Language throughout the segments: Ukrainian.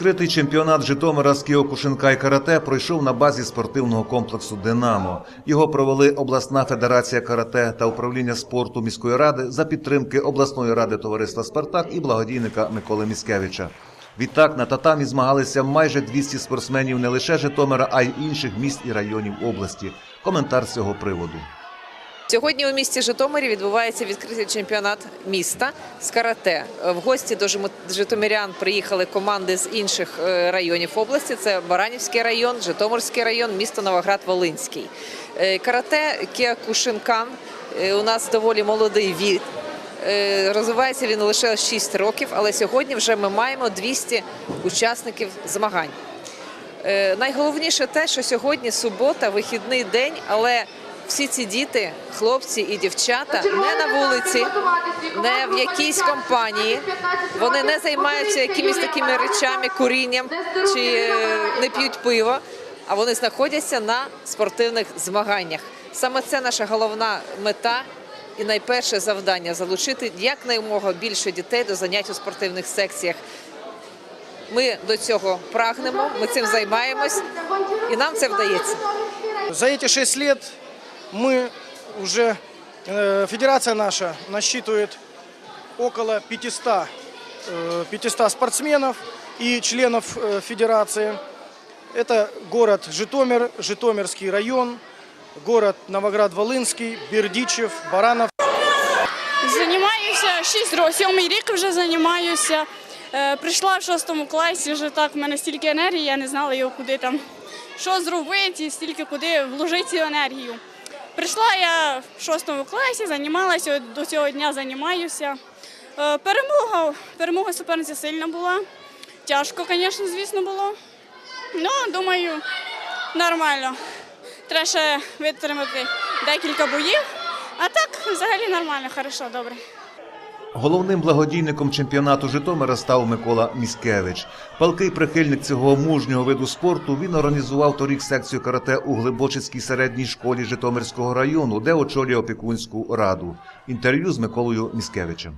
Відкритий чемпіонат Житомира з кіокушинка і карате пройшов на базі спортивного комплексу Динамо. Його провели обласна федерація карате та управління спорту міської ради за підтримки обласної ради товариства Спартак і благодійника Миколи Міскевича. Відтак на татамі змагалися майже 200 спортсменів не лише Житомира, а й інших міст і районів області. Коментар з цього приводу. Сьогодні у місті Житомирі відбувається відкритий чемпіонат міста з карате. В гості до житомирян приїхали команди з інших е, районів області. Це Баранівський район, Житомирський район, місто Новоград-Волинський. Е, Карате Кіакушинкан е, у нас доволі молодий вік. Е, Розвивається він лише 6 років, але сьогодні вже ми маємо 200 учасників змагань. Найголовніше те, що сьогодні субота, вихідний день, але всі ці діти, хлопці і дівчата не на вулиці, не в якійсь компанії. Вони не займаються якимись такими речами, курінням чи е, не п'ють пиво, а вони знаходяться на спортивних змаганнях. Саме це наша головна мета і найперше завдання залучити якнаймога більше дітей до занять у спортивних секціях. Ми до цього прагнемо, ми цим займаємось, і нам це вдається. За эти шесть лет мы уже, э, федерация наша насчитывает около 500, э, 500 спортсменов и членов э, федерации. Это город Житомир, Житомирский район, город Новоград-Волынский, Бердичев, Баранов. Займаюся 6 років, сьомий рік вже займаюся. Е, Прийшла в шостому класі, вже так, в мене стільки енергії, я не знала його куди там, що зробити, і стільки куди вложити цю енергію. Прийшла я в шостому класі, займалася, до цього дня займаюся. Е, Перемога, перемога суперниці сильна була. Тяжко, звісно, звісно, було. Ну, думаю, нормально. Треба ще витримати декілька боїв. А так, взагалі нормально, хорошо, добре. Головним благодійником чемпіонату Житомира став Микола Міскевич. Палкий прихильник цього мужнього виду спорту він організував торік секцію карате у Глибочицькій середній школі Житомирського району, де очолює опікунську раду. Інтерв'ю з Миколою Міскевичем.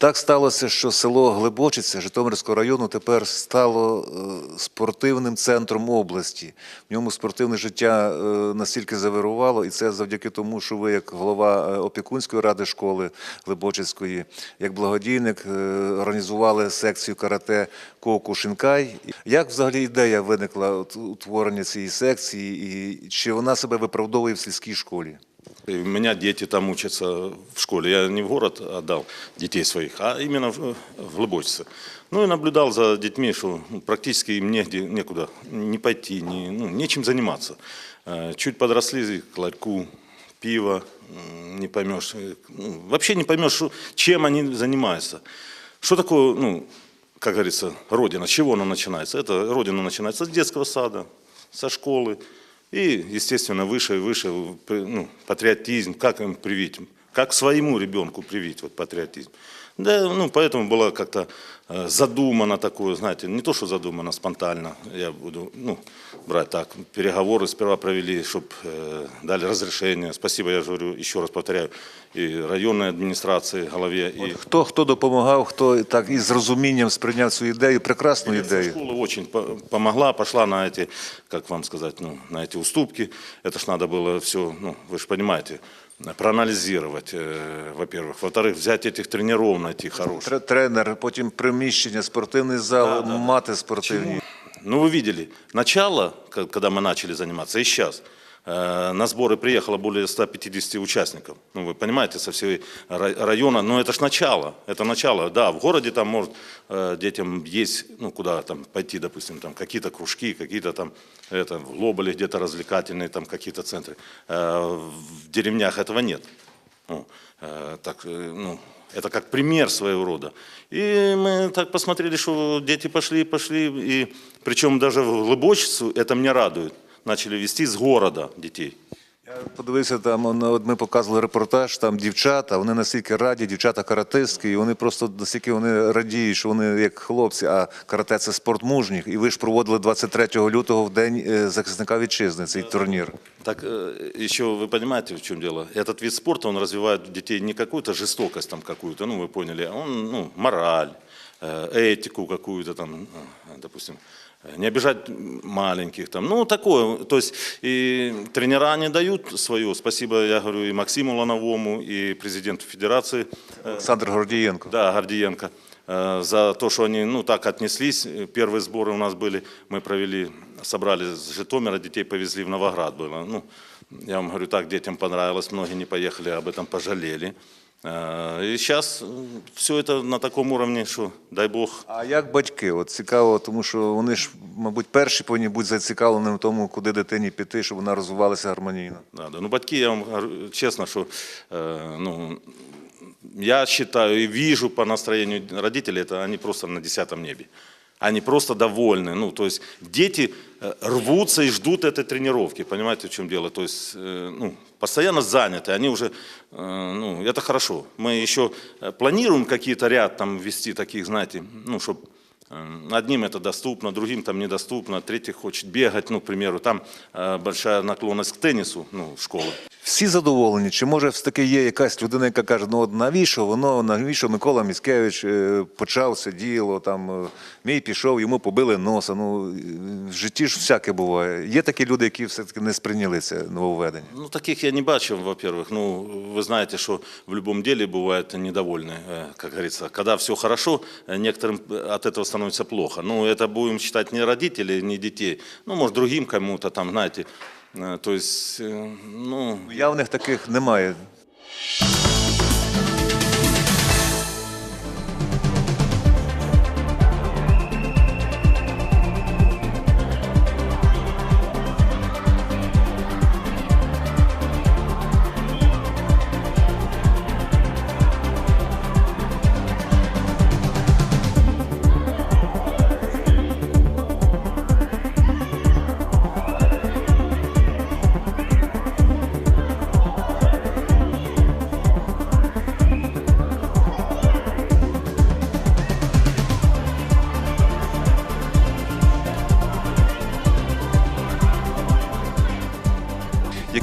Так сталося, що село Глибочиця Житомирського району тепер стало е, спортивним центром області. В ньому спортивне життя е, настільки завирувало, і це завдяки тому, що ви, як голова е, опікунської ради школи Глибочицької, як благодійник, організували секцію карате Коку Шинкай. Як взагалі ідея виникла утворення цієї секції, і чи вона себе виправдовує в сільській школі? И У меня дети там учатся в школе. Я не в город отдал детей своих, а именно в, в Глубочице. Ну и наблюдал за детьми, что практически им негде, некуда не пойти, не, ну, нечем заниматься. Э, Чуть подросли к ларьку, пиво, не поймешь, э, ну, вообще не поймешь, чем они занимаются. Что такое, ну, как говорится, родина, с чего она начинается? Это родина начинается с детского сада, со школы. И, естественно, выше и выше ну, патриотизм, как им привить, как своему ребенку привить вот, патриотизм. Да, ну, поэтому было как-то э, задумано такое, знаете, не то, что задумано спонтанно, я буду, ну, брать так, переговоры сперва провели, чтобы дали разрешение. Спасибо, я же говорю, еще раз повторяю, и районной администрации, голове, и Хто хто допомагав, хто так із розумінням сприйняв цю ідею, прекрасну ідею. Школа очень по- помогла, пошла на эти, как вам сказать, ну, на эти уступки. Это ж надо было все, ну, вы же понимаете, проанализировать, э, во-первых. Во-вторых, взять этих тренеров найти хороших. Тре- Тренер, потім приміщення, спортивний зал, мати спортивні. Ну, вы видели, начало, ка- когда мы начали заниматься, и сейчас. Э, На сборы приехало более 150 участников. Ну, вы понимаете, со всей ра- района. Но это ж начало. Это начало. Да, в городе там может э, детям есть, ну, куда там пойти, допустим, там какие-то кружки, какие-то там, это, в Глобале где-то развлекательные там какие-то центры. Э, В деревнях этого нет. Ну, э, так, э, ну, это как пример своего рода. И мы так посмотрели, что дети пошли, пошли, и причем даже в Глубочицу это меня радует. Начали вести с города детей. Я подивився там, он- от ми показували репортаж, там дівчата, вони настільки раді, дівчата каратистки, і вони просто настільки вони радіють, що вони як хлопці, а карате це спорт мужніх. І ви ж проводили 23 лютого в день е, захисника вітчизни цей турнір. Так э, еще вы понимаете, в чем дело? Этот вид спорта, он развивает у детей не какую-то жестокость там какую-то, ну вы поняли, а он, ну, мораль, э, этику какую-то там, э, допустим, э, не обижать маленьких там, ну такое, то есть и тренера не дают свое, спасибо, я говорю, и Максиму Лановому, и президенту федерации, э, Олександр Гордієнко. да, Гордиенко, э, за то, что они ну, так отнеслись. Первые сборы у нас были, мы провели, собрали с Житомира, детей повезли в Новоград. Было. Ну, я вам говорю, так детям понравилось, многие не поехали, об этом пожалели. Э, И сейчас все это на таком уровне, что, дай бог, А як батьки? От цікаво, тому що вони ж, мабуть, перші повинні бути зацікавлені в тому, куди дитині піти, щоб вона розвивалася гармонійно. Да, да. Ну, батьки, я вам говорю честно, что э, ну, я считаю и вижу по настроению родителей, это они просто на десятом небе. Они просто довольны. Ну, то есть дети э, рвутся и ждут этой тренировки. Понимаете, в чем дело? То есть, э, ну, постоянно заняты. Они уже, э, ну, это хорошо. Мы еще э, планируем какие-то ряд там ввести таких, знаете, ну, чтобы Одним это доступно, другим там недоступно, третий хочет бегать, ну, к примеру, там э, большая наклонность к теннису, ну, школы. Всі задоволені? Чи може все-таки є якась людина, яка каже, ну от навіщо воно, навіщо Микола Міськевич е, почав це діло, там е, мій пішов, йому побили носа. Ну е, в житті ж всяке буває. Є такі люди, які все-таки не сприйняли це нововведення. Ну, таких я не бачу, во-первых. Ну, вы знаете, что в любом деле бывают недовольны, э, как говорится. Когда все хорошо, э, некоторым от этого становится плохо. Ну, это будем считать не родители, не детей. Ну, может, другим кому-то там, знаете. Э, То есть, э, ну, Явних таких немає.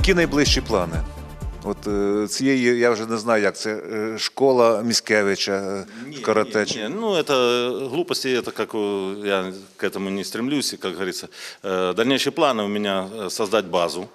Які найближчі плани? От е, цієї, я вже не знаю, як це е, школа Міськевича е, в карате. чи- Не, ну, это глупости, это как э, я к этому не стремлюсь, и, как говорится. Э, Дальнейшие планы у меня э, создать базу, э,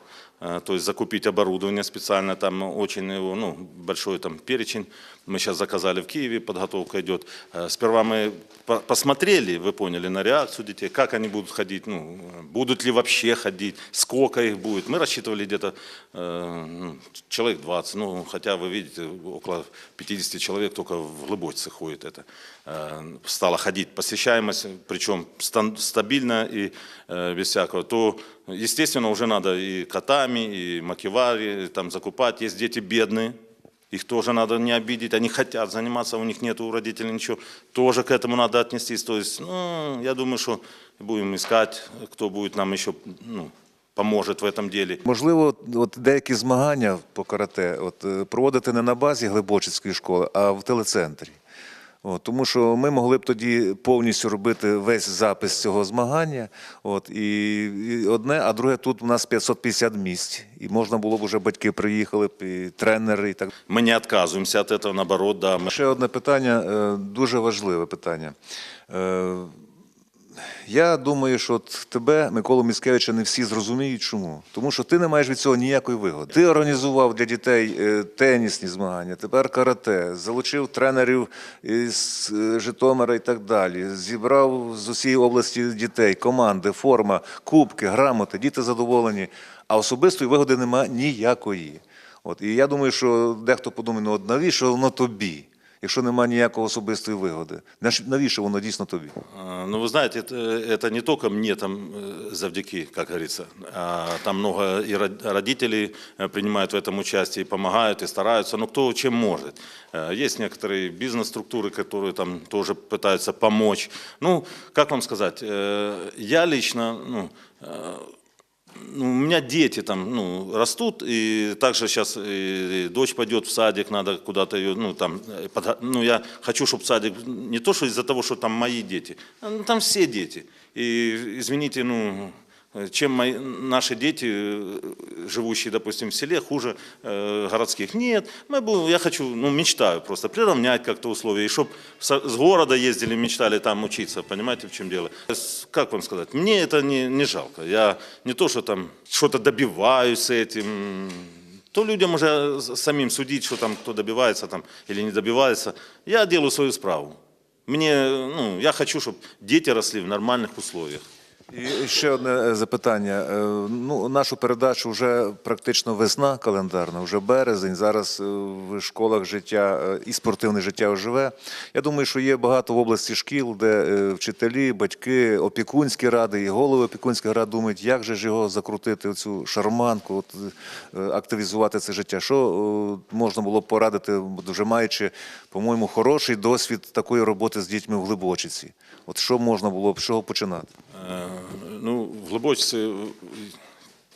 То есть закупить оборудование специально, там очень ну, большой там перечень. Мы сейчас заказали в Киеве, подготовка идет. Э, Сперва мы по- посмотрели, вы поняли, на реакцию детей, как они будут ходить, ну, э, будут ли вообще ходить, сколько их будет. Мы рассчитывали где-то э, ну, человек 20, ну, хотя вы видите, около 50 человек только в Глыбочце ходит это. Э, Стала ходить посещаемость, причем стабильно и э, без всякого, то, естественно, уже надо и котами, и макевари там закупать. Есть дети бедные, их тоже надо не обидеть, они хотят заниматься, у них нет у родителей ничего. Тоже к этому надо отнестись. То есть, ну, я думаю, что будем искать, кто будет нам еще ну, поможет в этом деле. Можливо, от деякі змагання по карате от, е, проводити не на базі Глибочицької школи, а в телецентрі. От, тому що ми могли б тоді повністю робити весь запис цього змагання. От, і, і одне, а друге, тут у нас 550 місць. І можна було б вже батьки приїхали б, і тренери, і так. Мы не отказываемся от этого, наоборот, да. Мы... Ще одне питання, е, дуже важливе питання. я думаю, що тебе, Миколу Міскевича, не всі зрозуміють, чому. Тому що ти не маєш від цього ніякої вигоди. Ти організував для дітей е, тенісні змагання, тепер карате, залучив тренерів із е, Житомира і так далі. Зібрав з усієї області дітей, команди, форма, кубки, грамоти, діти задоволені. А особистої вигоди нема ніякої. От, і я думаю, що дехто подумає, ну от навіщо воно тобі? Якщо немає ніякої особистої вигоди, Наш- навіщо воно дійсно тобі? А, Ну, вы знаете, это, это не только мне там э, завдяки, как говорится. А Там много и род- родителей э, принимают в этом участие, и помогают, и стараются, но кто чем может. Э, Есть некоторые бизнес-структуры, которые там тоже пытаются помочь. Ну, как вам сказать, э, я лично, ну, э, ну, у меня дети там ну, растут, и также сейчас и дочь пойдет в садик, надо куда-то ее, ну, там, э, подго- ну, я хочу, чтобы садик, не то, что из-за того, что там мои дети, а, ну, там все дети. И, извините, ну, э, чем мои, наши дети, э, живущие, допустим, в селе, хуже э, городских. Нет, мы будем, я хочу, ну, мечтаю просто приравнять как-то условия, и чтобы с города ездили, мечтали там учиться, понимаете, в чем дело. С- Как вам сказать, мне это не, не жалко. Я не то, что там что-то добиваюсь этим, то людям уже самим судить, что там кто добивается там или не добивается. Я делаю свою справу. Мне, ну, я хочу, чтобы дети росли в нормальных условиях. І ще одне е, запитання. Е, Ну, нашу передачу вже практично весна календарна, вже березень. Зараз е, в школах життя і спортивне життя оживе. Я думаю, що є багато в області шкіл, де вчителі, батьки, опікунські ради і голови опікунських рад думають, як же ж його закрутити, оцю шарманку, от, активізувати це життя. Що можна було б порадити, вже маючи, по-моєму, хороший досвід такої роботи з дітьми в Глибочиці? От що можна було б з чого починати? Э, Ну, в Глубочице, э,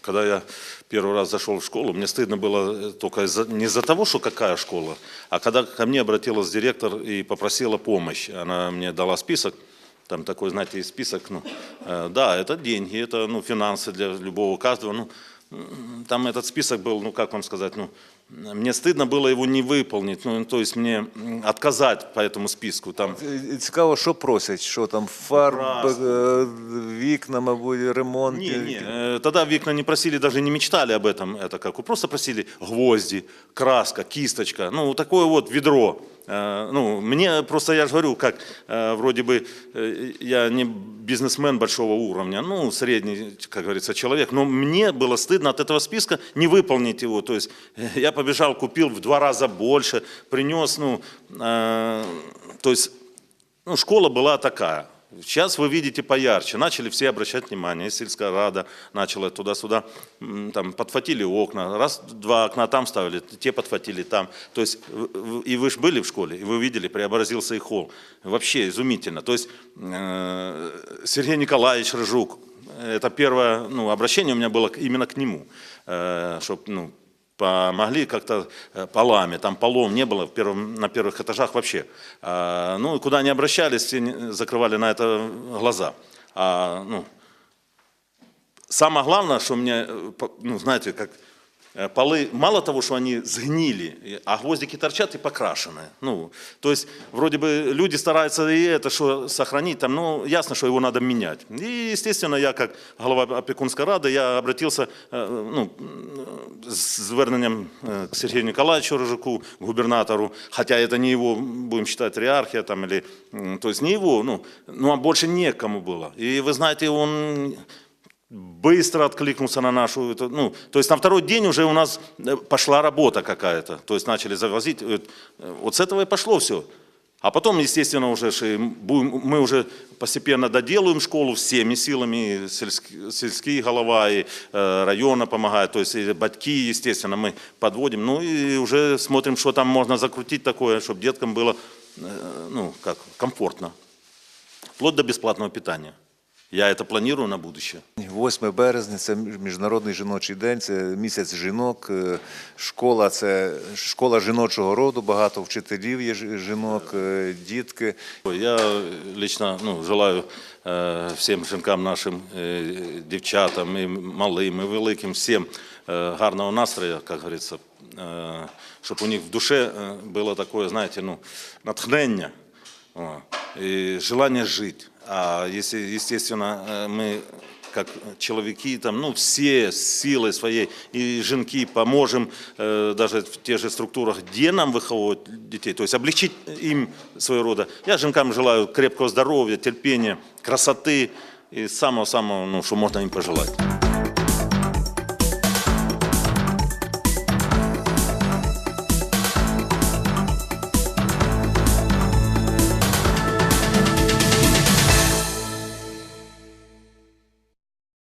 когда я первый раз зашел в школу, мне стыдно было э, только из-за- не из-за того, что какая школа, а когда ко мне обратилась директор и попросила помощь. Она мне дала список, там такой, знаете, список, ну, э, да, это деньги, это, ну, финансы для любого, каждого, ну, м, там этот список был, ну, как вам сказать, ну, мне стыдно было его не выполнить, ну, то есть мне отказать по этому списку, там, Е, Цікаво, що просять, що там фарби, Красти. е, вікна, мабуть, ремонт. Не, не, э, тогда Викна не просили, даже не мечтали об этом, это как, просто просили гвозди, краска, кисточка, ну, такое вот ведро. Э, Ну, мне просто, я же говорю, как э, вроде бы э, я не бизнесмен большого уровня, ну, средний, как говорится, человек, но мне было стыдно от этого списка не выполнить его. То есть э, я побежал, купил в два раза больше, принес, ну, э, то есть ну, школа была такая. Сейчас вы видите поярче. Начали все обращать внимание. Сельская рада начала туда-сюда, там, подхватили окна. Раз, два окна там ставили, те подхватили там. То есть, и вы же были в школе, и вы видели, преобразился и холл. Вообще изумительно. То есть, э, Сергей Николаевич Рыжук, это первое ну, обращение у меня было именно к нему, чтобы ну, помогли как-то э, полами, там полом не было в первом, на первых этажах вообще. А, Ну, и куда они обращались, все не- закрывали на это глаза. А, ну, самое главное, что мне, э, по- ну, знаете, как э, полы, мало того, что они сгнили, а гвоздики торчат и покрашены. Ну, то есть, вроде бы люди стараются и это, что сохранить, там, ну, ясно, что его надо менять. И, естественно, я, как глава опекунской рады, я обратился, э, ну, з зверненням е, к Сергію Николаевичу Рыжику, губернатору, хотя это не его, будем считать, риархия, там, или, то есть не его, ну, ну, а больше некому было. И вы знаете, он быстро откликнулся на нашу, ну, то есть на второй день уже у нас э, пошла работа какая-то, то есть начали завозить, э, вот с этого и пошло все. А потом, естественно, уже мы уже постепенно доделаем школу всеми силами, сельские, сельские голова, и э, района помогают, то есть и батьки, естественно, мы подводим, ну и уже смотрим, что там можно закрутить такое, чтобы деткам было, ну, как, комфортно, вплоть до бесплатного питания. Я это планирую на будущее. 8 березня це міжнародний жіночий день, це місяць жінок. е, Школа це школа жіночого роду, багато вчителів є жінок, е, дітки. Я лично ну, желаю е, всім жінкам нашим, дівчатам, і малим, і великим, всім гарного настрою, як говориться, щоб у них в душе е, було таке, знаєте, ну, натхнення о, и желание жить. А если, естественно, э, мы как человеки, там, ну, все с силой своей и женки поможем э, даже в тех же структурах, где нам выховывать детей, то есть облегчить им своего рода. Я женкам желаю крепкого здоровья, терпения, красоты и самого-самого, ну, что можно им пожелать.